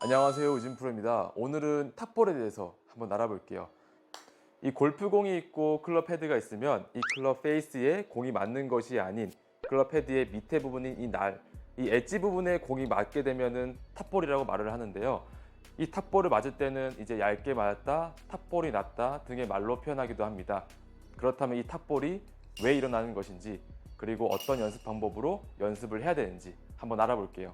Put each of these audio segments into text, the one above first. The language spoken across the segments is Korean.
안녕하세요 우진 프로입니다. 오늘은 탑볼에 대해서 한번 알아볼게요. 이 골프공이 있고 클럽 헤드가 있으면 이 클럽 페이스에 공이 맞는 것이 아닌 클럽 헤드의 밑에 부분인 이 날, 이 엣지 부분에 공이 맞게 되면은 탑볼이라고 말을 하는데요. 이 탑볼을 맞을 때는 이제 얇게 맞았다, 탑볼이 났다 등의 말로 표현하기도 합니다. 그렇다면 이 탑볼이 왜 일어나는 것인지 그리고 어떤 연습 방법으로 연습을 해야 되는지 한번 알아볼게요.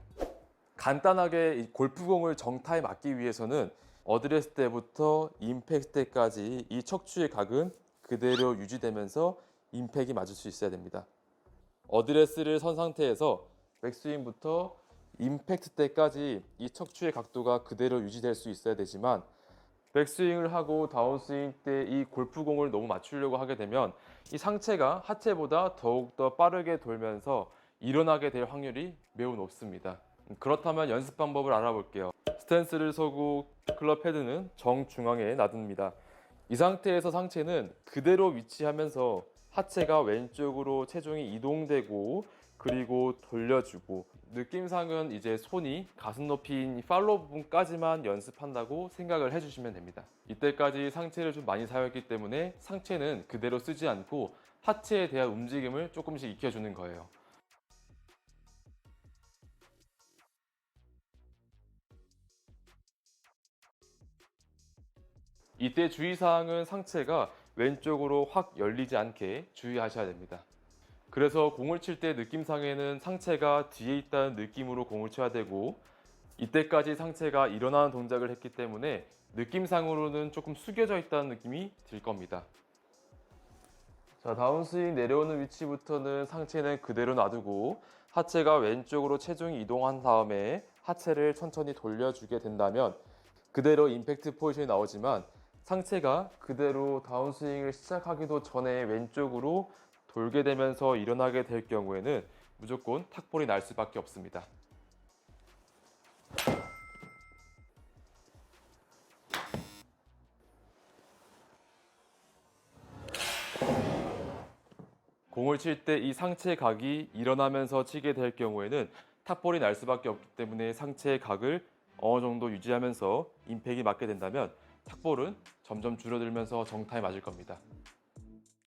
간단하게 이 골프공을 정타에 맞기 위해서는 어드레스 때부터 임팩트 때까지 이 척추의 각은 그대로 유지되면서 임팩이 맞을 수 있어야 됩니다. 어드레스를 선 상태에서 백스윙부터 임팩트 때까지 이 척추의 각도가 그대로 유지될 수 있어야 되지만 백스윙을 하고 다운스윙 때 이 골프공을 너무 맞추려고 하게 되면 이 상체가 하체보다 더욱더 빠르게 돌면서 일어나게 될 확률이 매우 높습니다. 그렇다면 연습 방법을 알아볼게요. 스탠스를 서고 클럽 헤드는 정중앙에 놔둡니다. 이 상태에서 상체는 그대로 위치하면서 하체가 왼쪽으로 체중이 이동되고 그리고 돌려주고 느낌상은 이제 손이 가슴 높이인 이 팔로우 부분까지만 연습한다고 생각을 해주시면 됩니다. 이때까지 상체를 좀 많이 사용했기 때문에 상체는 그대로 쓰지 않고 하체에 대한 움직임을 조금씩 익혀주는 거예요. 이때 주의사항은 상체가 왼쪽으로 확 열리지 않게 주의하셔야 됩니다. 그래서 공을 칠 때 느낌상에는 상체가 뒤에 있다는 느낌으로 공을 쳐야 되고 이때까지 상체가 일어나는 동작을 했기 때문에 느낌상으로는 조금 숙여져 있다는 느낌이 들 겁니다. 자, 다운스윙 내려오는 위치부터는 상체는 그대로 놔두고 하체가 왼쪽으로 체중이 이동한 다음에 하체를 천천히 돌려주게 된다면 그대로 임팩트 포지션이 나오지만 상체가 그대로 다운스윙을 시작하기도 전에 왼쪽으로 돌게 되면서 일어나게 될 경우에는 무조건 탁볼이 날 수밖에 없습니다. 공을 칠 때 이 상체 각이 일어나면서 치게 될 경우에는 탑볼이 날 수밖에 없기 때문에 상체의 각을 어느 정도 유지하면서 임팩이 맞게 된다면 탁볼은 점점 줄어들면서 정타에 맞을 겁니다.